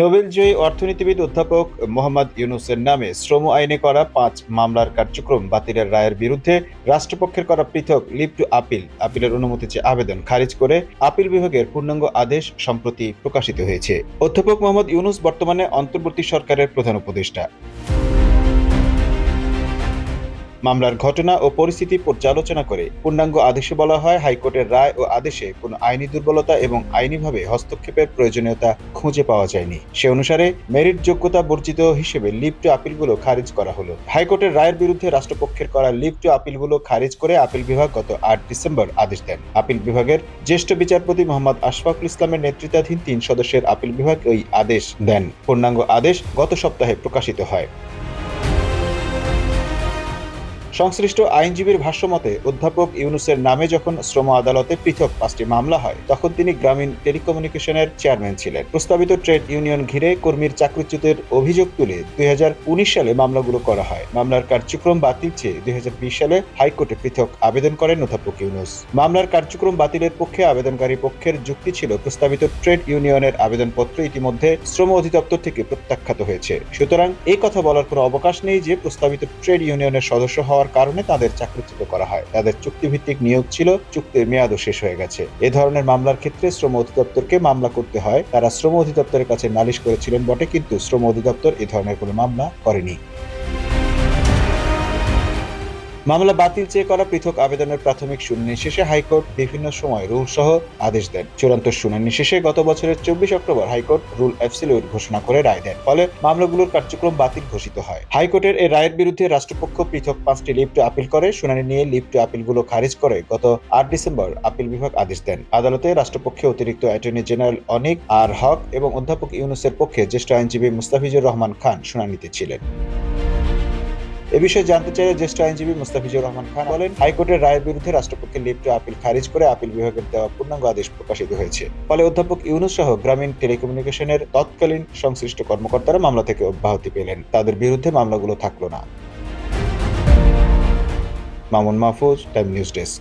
নোবেলজয়ী অর্থনীতিবিদ অধ্যাপক মোহাম্মদ ইউনুসের নামে শ্রম আইনে করা পাঁচ মামলার কার্যক্রম বাতিলের রায়ের বিরুদ্ধে রাষ্ট্রপক্ষের করা পৃথক লিভ টু আপিল, আপিলের অনুমতি চেয়ে আবেদন খারিজ করে আপিল বিভাগের পূর্ণাঙ্গ আদেশ সম্প্রতি প্রকাশিত হয়েছে। অধ্যাপক মোহাম্মদ ইউনুস বর্তমানে অন্তর্বর্তী সরকারের প্রধান উপদেষ্টা। মামলার ঘটনা ও পরিস্থিতি পর্যালোচনা করে পূর্ণাঙ্গ আদেশে বলা হয়, হাইকোর্টের রায় ও আদেশে কোনো আইনি দুর্বলতা এবং আইনিভাবে হস্তক্ষেপের প্রয়োজনীয়তা খুঁজে পাওয়া যায়নি। সে অনুসারে মেরিট যোগ্যতা বর্জিত হিসেবে লিভ টু আপিলগুলো খারিজ করা হলো। হাইকোর্টের রায়ের বিরুদ্ধে রাষ্ট্রপক্ষের করা লিভ টু আপিলগুলো খারিজ করে আপিল বিভাগ গত আট ডিসেম্বর আদেশ দেন। আপিল বিভাগের জ্যেষ্ঠ বিচারপতি মোহাম্মদ আশফাকুল ইসলামের নেতৃত্বাধীন তিন সদস্যের আপিল বিভাগ ওই আদেশ দেন। পূর্ণাঙ্গ আদেশ গত সপ্তাহে প্রকাশিত হয়। সংশ্লিষ্ট আইনজীবীর ভাষ্যমতে অধ্যাপক ইউনুসের নামে যখন শ্রম আদালতে পৃথক পাঁচটি মামলা হয়, তখন তিনি গ্রামীণ টেলিকমিউনিকেশনের চেয়ারম্যান ছিলেন। প্রস্তাবিত ট্রেড ইউনিয়ন ঘিরে কর্মীর চাকরিচ্যুতের অভিযোগ তুলে দুই হাজার উনিশ সালে মামলাগুলো করা হয়। মামলার কার্যক্রম বাতিল চেয়ে দুই হাজার বিশ সালে হাইকোর্টে পৃথক আবেদন করেন অধ্যাপক ইউনুস। মামলার কার্যক্রম বাতিলের পক্ষে আবেদনকারী পক্ষের যুক্তি ছিল প্রস্তাবিত ট্রেড ইউনিয়নের আবেদনপত্র ইতিমধ্যে শ্রম অধিদপ্তর থেকে প্রত্যাখ্যাত হয়েছে। সুতরাং এই কথা বলার কোনো অবকাশ নেই যে প্রস্তাবিত ট্রেড ইউনিয়নের সদস্য হওয়ার কারণে তাদের চাকরিচ্যুত করা হয়। তাদের চুক্তিভিত্তিক নিয়োগ ছিল, চুক্তির মেয়াদও শেষ হয়ে গেছে। এ ধরনের মামলার ক্ষেত্রে শ্রম অধিদপ্তরকে মামলা করতে হয়। তারা শ্রম অধিদপ্তরের কাছে নালিশ করেছিলেন বটে, কিন্তু শ্রম অধিদপ্তর এ ধরনের কোনো মামলা করেনি। মামলা বাতিল চেয়ে করা পৃথক আবেদনের প্রাথমিক শুনানি শেষে হাইকোর্ট বিভিন্ন সময় রুল সহ আদেশ দেন। চূড়ান্ত শুনানি শেষে গত বছরের চব্বিশ অক্টোবর হাইকোর্ট রুল অ্যাবসিলিউট ঘোষণা করে রায় দেন, ফলে মামলাগুলোর কার্যক্রম বাতিল ঘোষিত হয়। হাইকোর্টের এই রায়ের বিরুদ্ধে রাষ্ট্রপক্ষ পৃথক পাঁচটি লিভ টু আপিল করে, শুনানি নিয়ে লিভ টু আপিলগুলো খারিজ করে গত আট ডিসেম্বর আপিল বিভাগ আদেশ দেন। আদালতে রাষ্ট্রপক্ষে অতিরিক্ত attorney general Anik R Haque এবং অধ্যাপক ইউনুসের পক্ষে জ্যেষ্ঠ আইনজীবী মুস্তাফিজুর রহমান খান শুনানিতে ছিলেন। এ বিষয়ে জানতে চাইলে জ্যেষ্ঠ আইনজীবী মুস্তাফিজুর রহমান খান বলেন, হাইকোর্টের রায়ের বিরুদ্ধে রাষ্ট্রপক্ষের লিপ্ত আপিল খারিজ করে আপিল বিভাগের দেওয়া পূর্ণাঙ্গ আদেশ প্রকাশিত হয়েছে। ফলে অধ্যাপক ইউনুস সহ গ্রামীণ টেলিকমিউনিকেশনের তৎকালীন সংশ্লিষ্ট কর্মকর্তারা মামলা থেকে অব্যাহতি পেলেন। তাদের বিরুদ্ধে মামলাগুলো থাকল না। Mamun Mahfuz, Time News desk.